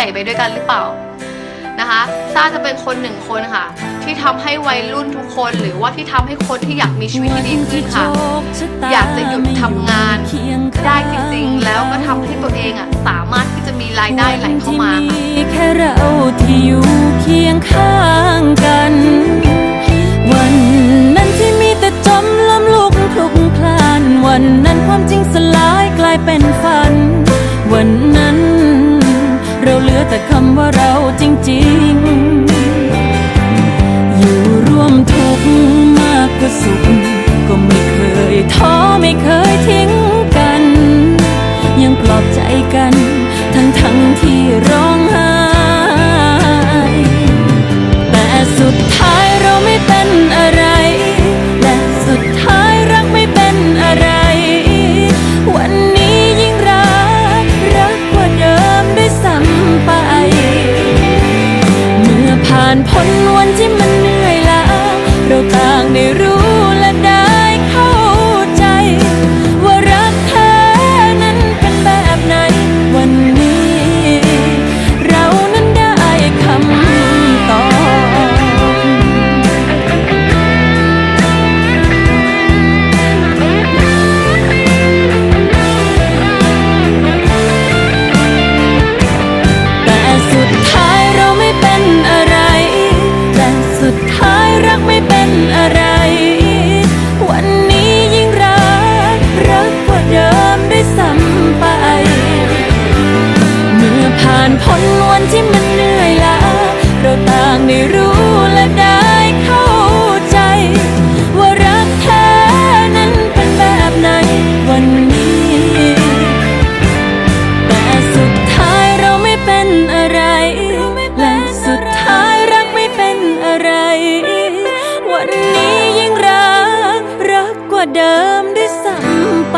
หญ่ไปด้วยกันหรือเปล่านะคะซ่าจะเป็นคนหนึ่งคนค่ะ ที่ทำให้วัยรุ่นทุกคนหรือว่าที่ทำให้คนที่อยากมีชีวิตที่ดีขึ้นค่ะ อยากจะหยุดทำงานได้จริงๆ แล้วก็ทำให้ตัวเองอะสามารถที่จะมีรายได้ไหลเข้ามาค่ะแค่เราที่อยู่เคียงข้างกัน วันนั้นที่มีแต่จมล้มลุกคลุกคลานวันนั้นความจริงสลายกลายเป็นฝันวัน แต่คำว่าเราจริงๆ อยู่ร่วมทุกข์มากกว่าสุข ก็ไม่เคยท้อไม่เคยทิ้งกัน ยังปลอบใจกัน ทั้งทั้งที่ร้องไห้านพ้นวันที่มันเหนื่อยล้าเราต่างได้รู้ เดิมด้วยซ้ำไป